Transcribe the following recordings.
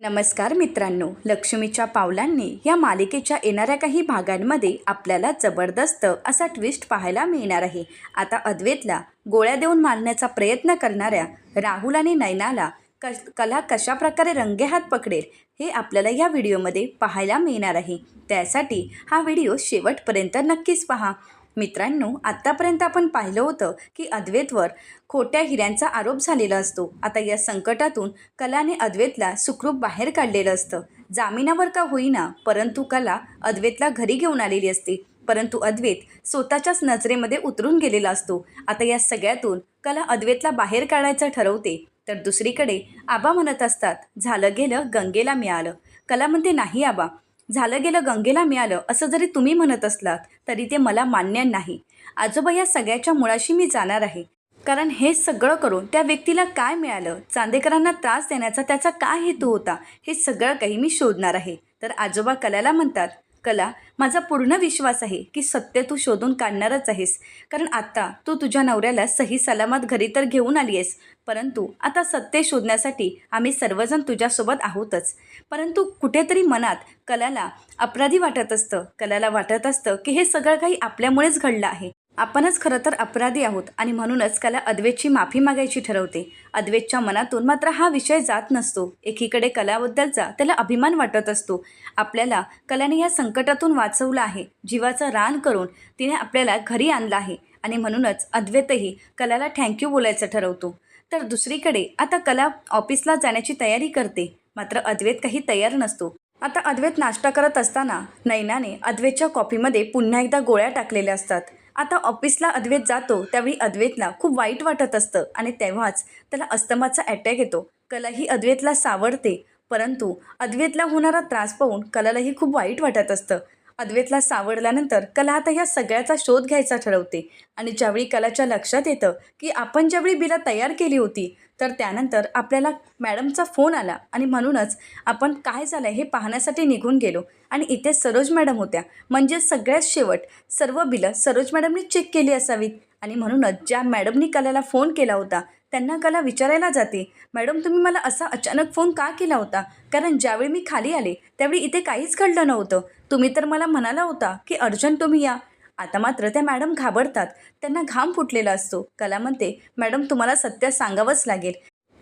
नमस्कार मित्रांनो लक्ष्मीच्या पावलांनी या मालिकेच्या येणाऱ्या काही भागांमध्ये आपल्याला जबरदस्त असा ट्विस्ट पाहायला मिळणार आहे. आता अद्वेतला गोळ्या देऊन मारण्याचा प्रयत्न करणाऱ्या राहुल आणि नैनाला कश कला कशाप्रकारे रंगेहात पकडेल हे आपल्याला या व्हिडिओमध्ये पाहायला मिळणार आहे. त्यासाठी हा व्हिडिओ शेवटपर्यंत नक्कीच पहा. मित्रांनो आत्तापर्यंत आपण पाहिलं होतं की अद्वैतवर खोट्या हिऱ्यांचा आरोप झालेला असतो. आता या संकटातून कलाने अद्वैतला सुखरूप बाहेर काढलेलं असतं. जामिनावर का होईना परंतु कला अद्वैतला घरी घेऊन आलेली असते. परंतु अद्वैत स्वतःच्याच नजरेमध्ये उतरून गेलेला असतो. आता या सगळ्यातून कला अद्वैतला बाहेर काढायचं ठरवते. तर दुसरीकडे आबा म्हणत असतात झालं गेलं गंगेला मिळालं. कला म्हणते नाही आबा झालं गेलं गंगेला मिळालं असं जरी तुम्ही म्हणत असलात तरी ते मला मान्य नाही. आजोबा या सगळ्याच्या मुळाशी मी जाणार आहे. कारण हे सगळं करून त्या व्यक्तीला काय मिळालं? चांदेकरांना त्रास देण्याचा त्याचा काय हेतू होता? हे सगळं काही मी शोधणार आहे. तर आजोबा कलाला म्हणतात कला माझा पूर्ण विश्वास आहे की सत्य तू शोधून काढणारच आहेस. कारण आता तू तुझ्या नवऱ्याला सही सलामत घरी तर घेऊन आली आहेस. परंतु आता सत्य शोधण्यासाठी आम्ही सर्वजण तुझ्यासोबत आहोतच. परंतु कुठेतरी मनात कलाला अपराधी वाटत असतं. कलाला वाटत असतं की हे सगळं काही आपल्यामुळेच घडलं आहे. आपणच खरं तर अपराधी आहोत आणि म्हणूनच कला अद्वैतची माफी मागायची ठरवते. अद्वैतच्या मनातून मात्र हा विषय जात नसतो. एकीकडे कलाबद्दलचा त्याला अभिमान वाटत असतो. आपल्याला कलाने या संकटातून वाचवलं आहे. जीवाचं रान करून तिने आपल्याला घरी आणलं आहे आणि म्हणूनच अद्वैतही कलाला थँक्यू बोलायचं ठरवतो. तर दुसरीकडे आता कला ऑफिसला जाण्याची तयारी करते. मात्र अद्वैत काही तयार नसतो. आता अद्वैत नाश्ता करत असताना नैनाने अद्वैतच्या कॉफीमध्ये पुन्हा एकदा गोळ्या टाकलेल्या असतात. आता ऑफिसला अद्वैत जातो त्यावेळी अद्वैतला खूप वाईट वाटत असतं आणि तेव्हाच त्याला अस्तमाचा अटॅक येतो. कलाही अद्वैतला सावरते परंतु अद्वैतला होणारा त्रास पाहून कलालाही खूप वाईट वाटत असतं. अद्वैतला सावरल्यानंतर कला आता ह्या सगळ्याचा शोध घ्यायचा ठरवते. आणि ज्यावेळी कलाच्या लक्षात येतं की आपण ज्यावेळी बिला तयार केली होती तर त्यानंतर आपल्याला मॅडमचा फोन आला आणि म्हणूनच आपण काय झालं हे पाहण्यासाठी निघून गेलो. आणि इथे सरोज मॅडम होत्या. म्हणजे सगळ्यात शेवट सर्व बिलं सरोज मॅडमनी चेक केली असावीत. आणि म्हणूनच ज्या मॅडमनी कलाला फोन केला होता त्यांना कला विचारायला जाते. मॅडम तुम्ही मला असा अचानक फोन का केला होता? कारण ज्यावेळी मी खाली आले त्यावेळी इथे काहीच घडलं नव्हतं. तुम्ही तर मला म्हणाला होता की अर्जंट तुम्ही या. आता मात्र त्या मॅडम घाबरतात. त्यांना घाम फुटलेला असतो. कला म्हणते मॅडम तुम्हाला सत्य सांगावंच लागेल.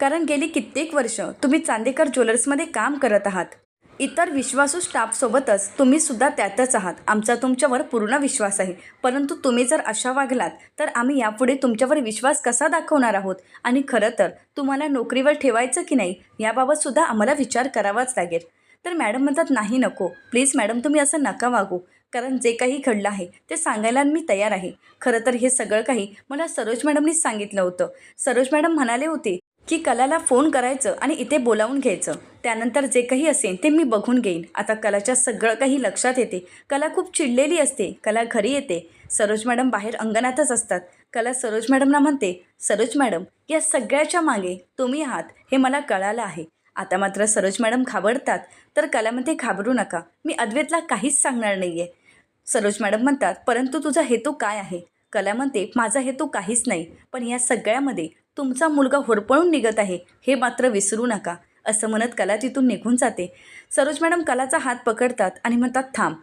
कारण गेली कित्येक वर्ष तुम्ही चांदेकर ज्वेलर्समध्ये काम करत आहात. इतर विश्वासू स्टाफसोबतच तुम्ही सुद्धा त्यातच आहात. आमचा तुमच्यावर पूर्ण विश्वास आहे. परंतु तुम्ही जर अशा वागलात तर आम्ही यापुढे तुमच्यावर विश्वास कसा दाखवणार आहोत? आणि खरं तर तुम्हाला नोकरीवर ठेवायचं की नाही? याबाबतसुद्धा आम्हाला विचार करावाच लागेल. तर मॅडम म्हणतात नाही नको. प्लीज मॅडम तुम्ही असं नका वागू. कारण जे काही घडलं आहे ते सांगायला मी तयार आहे. खरं तर हे सगळं काही मला सरोज मॅडमनीच सांगितलं होतं. सरोज मॅडम म्हणाले होते की कलाला फोन करायचं आणि इथे बोलावून घ्यायचं. त्यानंतर जे काही असेल ते मी बघून घेईन. आता कलाच्या सगळं काही लक्षात येते. कला खूप चिडलेली असते. कला घरी येते. सरोज मॅडम बाहेर अंगणातच असतात. कला सरोज मॅडमना म्हणते सरोज मॅडम या सगळ्याच्या मागे तुम्ही आहात. हे मला कळालं आहे. आता मात्र सरोज मॅडम घाबरतात तर कलामध्ये घाबरू नका. मी अद्वैतला काहीच सांगणार नाही आहे सरोज मॅडम म्हणतात परंतु तुझा हेतू काय आहे? कला म्हणते माझा हेतू काहीच नाही पण या सगळ्यामध्ये तुमचा मुलगा होरपळून निघत आहे हे मात्र विसरू नका असं म्हणत कला तिथून निघून जाते. सरोज मॅडम कलाचा हात पकडतात आणि म्हणतात थांब.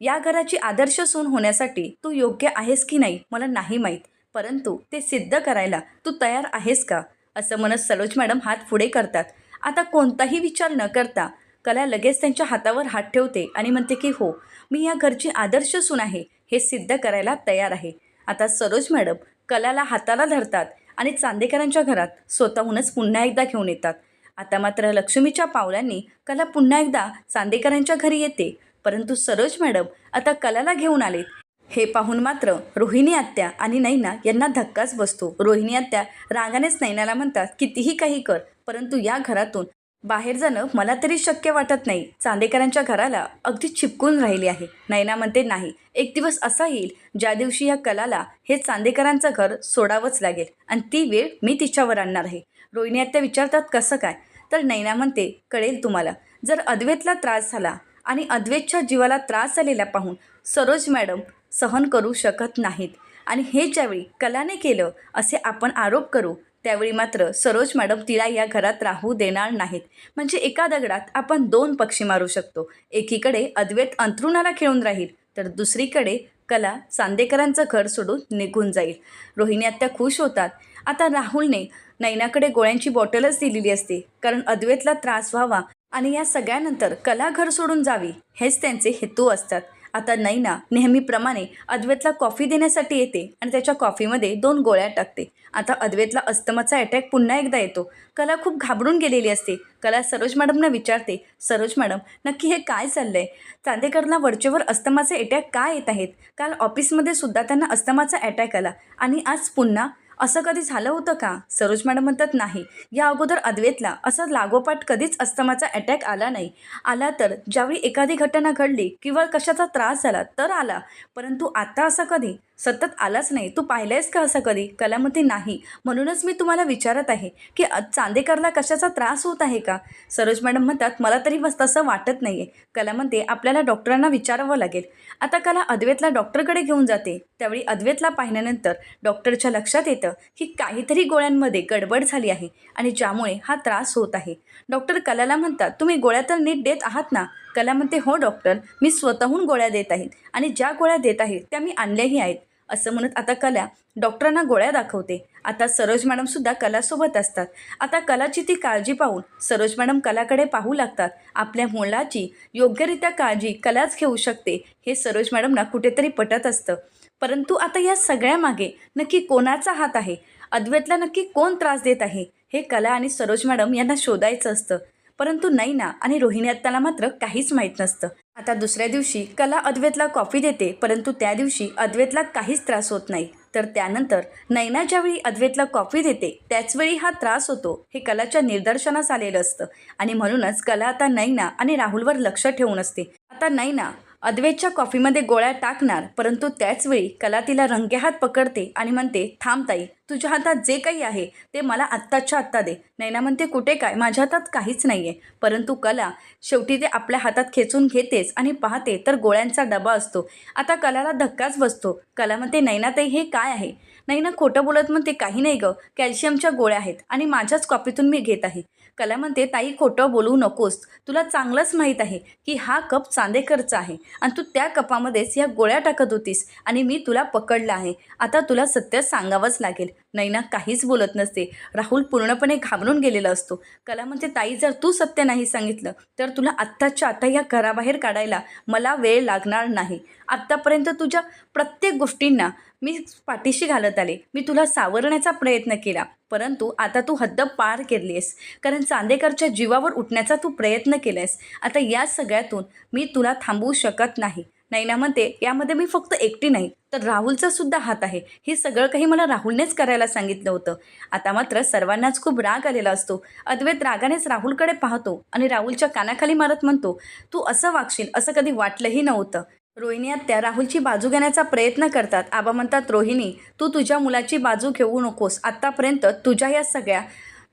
या घराची आदर्श सून होण्यासाठी तू योग्य आहेस की नाही मला नाही माहीत. परंतु ते सिद्ध करायला तू तयार आहेस का? असं म्हणत सरोज मॅडम हात पुढे करतात. आता कोणताही विचार न करता कला लगेच त्यांच्या हातावर हात ठेवते आणि म्हणते की हो मी या घरची आदर्श सून आहे. हे सिद्ध करायला तयार आहे. आता सरोज मॅडम कलाला हाताला धरतात आणि चांदेकरांच्या घरात स्वतःहूनच पुन्हा एकदा घेऊन येतात. आता मात्र लक्ष्मीच्या पावलांनी कला पुन्हा एकदा चांदेकरांच्या घरी येते. परंतु सरोज मॅडम आता कलाला घेऊन आलेत. हे पाहून मात्र रोहिणी आत्या आणि नैना यांना धक्काच बसतो. रोहिणी आत्या रागानेच नैनाला म्हणतात कितीही काही कर परंतु या घरातून बाहेर जाणं मला तरी शक्य वाटत नाही. चांदेकरांच्या घराला अगदी चिपकून राहिली आहे. नैना म्हणते नाही एक दिवस असा येईल ज्या दिवशी या कलाला हे चांदेकरांचं घर सोडावंच लागेल आणि ती वेळ मी तिच्यावर आणणार आहे. रोहिणी आत्या विचारतात कसं काय? तर नैना म्हणते कळेल तुम्हाला. जर अद्वैतला त्रास झाला आणि अद्वैतच्या जीवाला त्रास झालेला पाहून सरोज मॅडम सहन करू शकत नाहीत आणि हे ज्यावेळी कलाने केलं असे आपण आरोप करू त्यावेळी मात्र सरोज मॅडम तिला या घरात राहू देणार नाहीत. म्हणजे एका दगडात आपण दोन पक्षी मारू शकतो. एकीकडे अद्वैत अंथरुणाला खेळून राहील तर दुसरीकडे कला चांदेकरांचं घर सोडून निघून जाईल. रोहिणी आत्या खुश होतात. आता राहुलने नैनाकडे गोळ्यांची बॉटलच दिलेली असते कारण अद्वैतला त्रास व्हावा आणि या सगळ्यानंतर कला घर सोडून जावी हेच त्यांचे हेतू असतात. आता नैना नेहमीप्रमाणे अद्वैतला कॉफी देण्यासाठी येते आणि त्याच्या कॉफीमध्ये दोन गोळ्या टाकते. आता अद्वैतला अस्तमाचा अटॅक पुन्हा एकदा येतो. कला खूप घाबरून गेलेली असते. कला सरोज मॅडमना विचारते सरोज मॅडम नक्की हे काय चाललंय? चांदेकरला वरचेवर अस्तमाचे अटॅक का येत आहेत? काल ऑफिसमध्ये सुद्धा त्यांना अस्तमाचा अटॅक आला आणि आज पुन्हा असं कधी झालं होतं का? सरोज मॅडम म्हणतात नाही या अगोदर अद्वेतला असं लागोपाठ कधीच अस्तमाचा अटॅक आला नाही. आला तर ज्यावेळी एखादी घटना घडली किंवा कशाचा त्रास झाला तर आला. परंतु आता असं कधी? सतत आलाच नाही. तू पाहिलंयस का असं कधी? कलामती नाही. म्हणूनच मी तुम्हाला विचारत आहे की चांदेकरला कशाचा त्रास होत आहे का? सरोज मॅडम म्हणतात मला तरी बस तसं वाटत नाही आहे कला म्हणते आपल्याला डॉक्टरांना विचारावं लागेल. आता कला अद्वैतला डॉक्टरकडे घेऊन जाते. त्यावेळी अद्वैतला पाहिल्यानंतर डॉक्टरच्या लक्षात येतं की काहीतरी गोळ्यांमध्ये गडबड झाली आहे आणि ज्यामुळे हा त्रास होत आहे. डॉक्टर कलाला म्हणतात तुम्ही गोळ्या तर नीट देत आहात ना? कला म्हणते हो डॉक्टर मी स्वतःहून गोळ्या देत आहेत आणि ज्या गोळ्या देत आहेत त्या मी आणल्याही आहेत. असं म्हणत आता कला डॉक्टरांना गोळ्या दाखवते. आता सरोज मॅडमसुद्धा कलासोबत असतात. आता कलाची ती काळजी पाहून सरोज मॅडम कलाकडे पाहू लागतात. आपल्या मुलाची योग्यरित्या काळजी कलाच घेऊ शकते हे सरोज मॅडमना कुठेतरी पटत असतं. परंतु आता या सगळ्यामागे नक्की कोणाचा हात आहे? अद्वैतला नक्की कोण त्रास देत आहे? हे कला आणि सरोज मॅडम यांना शोधायचं असतं. परंतु नैना आणि रोहिणी आत्ताला मात्र काहीच माहीत नसतं. आता दुसऱ्या दिवशी कला अद्वैतला कॉफी देते परंतु त्या दिवशी अद्वैतला काहीच त्रास होत नाही. तर त्यानंतर नैना ज्यावेळी अद्वैतला कॉफी देते त्याचवेळी हा त्रास होतो. हे कलाच्या निदर्शनास आलेलं असतं. आणि म्हणूनच कला आता नैना आणि राहुलवर लक्ष ठेवून असते. आता नैना अद्वैतच्या कॉफीमध्ये गोळ्या टाकणार परंतु त्याचवेळी कला तिला रंगेहात पकडते आणि म्हणते थांब ताई तुझ्या हातात जे काही आहे ते मला आत्ताच्या आत्ता दे. नैना म्हणते कुठे काय? माझ्या हातात काहीच नाही आहे परंतु कला शेवटी ते आपल्या हातात खेचून घेतेच आणि पाहते तर गोळ्यांचा डबा असतो. आता कलाला धक्काच बसतो. कला म्हणते नैनाताई हे काय आहे? नैना खोटं बोलत म्हणते काही नाही गं कॅल्शियमच्या गोळ्या आहेत आणि माझ्याच कॉपीतून मी घेत आहे. कला म्हणते ताई खोटं बोलू नकोस. तुला चांगलंच माहीत आहे की हा कप चांदेकरचा आहे आणि तू त्या कपामध्येच ह्या गोळ्या टाकत होतीस आणि मी तुला पकडलं आहे. आता तुला सत्य सांगावंच लागेल. नैना काहीच बोलत नसते. राहुल पूर्णपणे घाबरून गेलेला असतो. कला म्हणते ताई जर तू सत्य नाही सांगितलं तर तुला आत्ताच्या आता ह्या घराबाहेर काढायला मला वेळ लागणार नाही. आत्तापर्यंत तुझ्या प्रत्येक गोष्टींना मी पाठीशी घालत आले. मी तुला सावरण्याचा प्रयत्न केला. परंतु आता तू हद्द पार केली आहेस कारण चांदेकरच्या जीवावर उठण्याचा तू प्रयत्न केला आहेस आता या सगळ्यातून मी तुला थांबवू शकत नाही. नैना म्हणते यामध्ये मी फक्त एकटी नाही तर राहुलचा सुद्धा हात आहे. हे सगळं काही मला राहुलनेच करायला सांगितलं होतं. आता मात्र सर्वांनाच खूप राग आलेला असतो. अद्वैत रागानेच राहुलकडे पाहतो आणि राहुलच्या कानाखाली मारत म्हणतो तू असं वागशील असं कधी वाटलंही नव्हतं. रोहिणी आत्या राहुलची बाजू घेण्याचा प्रयत्न करतात. आबा म्हणतात रोहिणी तू तुझ्या मुलाची बाजू घेऊ नकोस. आत्तापर्यंत तुझ्या या सगळ्या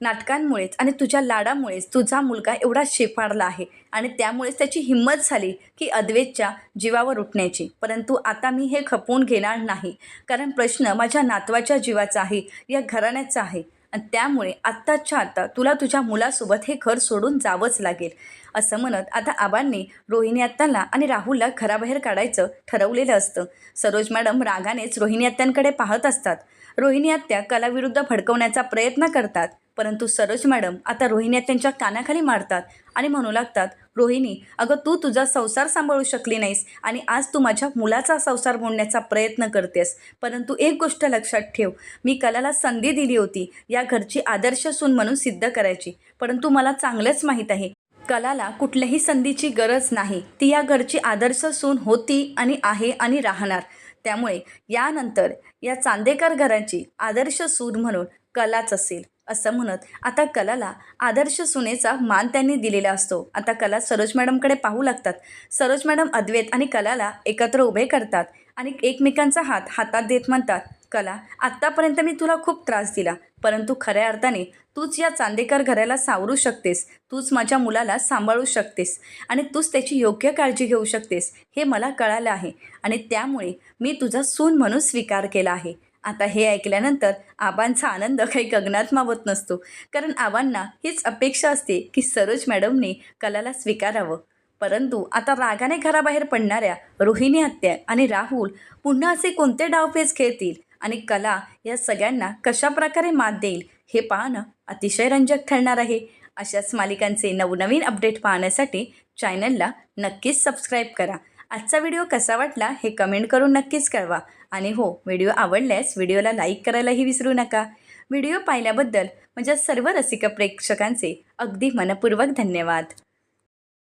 नाटकांमुळेच आणि तुझ्या लाडामुळेच तुझा मुलगा एवढा शेफाडला आहे आणि त्यामुळेच त्याची हिंमत झाली की अद्वेतच्या जीवावर उठण्याची. परंतु आता मी हे खपवून घेणार नाही. कारण प्रश्न माझ्या नातवाच्या जीवाचा आहे या घराण्याचा आहे. आणि त्यामुळे आत्ताच्या आत्ता तुला तुझ्या मुलासोबत हे घर सोडून जावंच लागेल. असं म्हणत आता आबांनी रोहिणी आत्याला आणि राहुलला घराबाहेर काढायचं ठरवलेलं असतं. सरोज मॅडम रागानेच रोहिणी आत्यांकडे पाहत असतात. रोहिणी आत्या कलाविरुद्ध भडकवण्याचा प्रयत्न करतात परंतु सरोज मॅडम आता रोहिणी आत्यांच्या कानाखाली मारतात आणि म्हणू लागतात रोहिणी अगं तू तुझा संसार सांभाळू शकली नाहीस आणि आज तू माझ्या मुलाचा संसार मोडण्याचा प्रयत्न करतेस. परंतु एक गोष्ट लक्षात ठेव मी कलाला संधी दिली होती या घरची आदर्श सून म्हणून सिद्ध करायची. परंतु मला चांगलंच माहीत आहे कलाला कुठल्याही संधीची गरज नाही. ती या घरची आदर्श सून होती आणि आहे आणि राहणार. त्यामुळे यानंतर या चांदेकर घराची आदर्श सून म्हणून कलाच असेल असं म्हणत आता कलाला आदर्श सुनेचा मान त्यांनी दिलेला असतो. आता कला सरोज मॅडमकडे पाहू लागतात. सरोज मॅडम अद्वैत आणि कलाला एकत्र उभे करतात आणि एकमेकांचा हात हातात देत म्हणतात कला आत्तापर्यंत मी तुला खूप त्रास दिला. परंतु खऱ्या अर्थाने तूच या चांदेकर घराला सावरू शकतेस. तूच माझ्या मुलाला सांभाळू शकतेस. आणि तूच त्याची योग्य काळजी घेऊ शकतेस हे मला कळालं आहे. आणि त्यामुळे मी तुझा सून म्हणून स्वीकार केला आहे. आता हे ऐकल्यानंतर आबांचा आनंद काही गगनात मावत नसतो. कारण आबांना हीच अपेक्षा असते की सरोज मॅडमने कलाला स्वीकारावं. परंतु आता रागाने घराबाहेर पडणाऱ्या रोहिणी हत्या आणि राहुल पुन्हा असे कोणते डावपेच खेळतील? आणि कला या सगळ्यांना कशा प्रकारे मात देईल हे पाहणं अतिशय रंजक ठरणार आहे. अशाच मालिकांचे नवनवीन अपडेट पाहण्यासाठी चॅनलला नक्कीच सबस्क्राईब करा. आजचा व्हिडिओ कसा वाटला हे कमेंट करून नक्कीच कळवा. आणि हो व्हिडिओ आवडल्यास व्हिडिओला लाईक करायलाही विसरू नका. व्हिडिओ पाहिल्याबद्दल म्हणजे सर्व रसिक प्रेक्षकांचे अगदी मनपूर्वक धन्यवाद.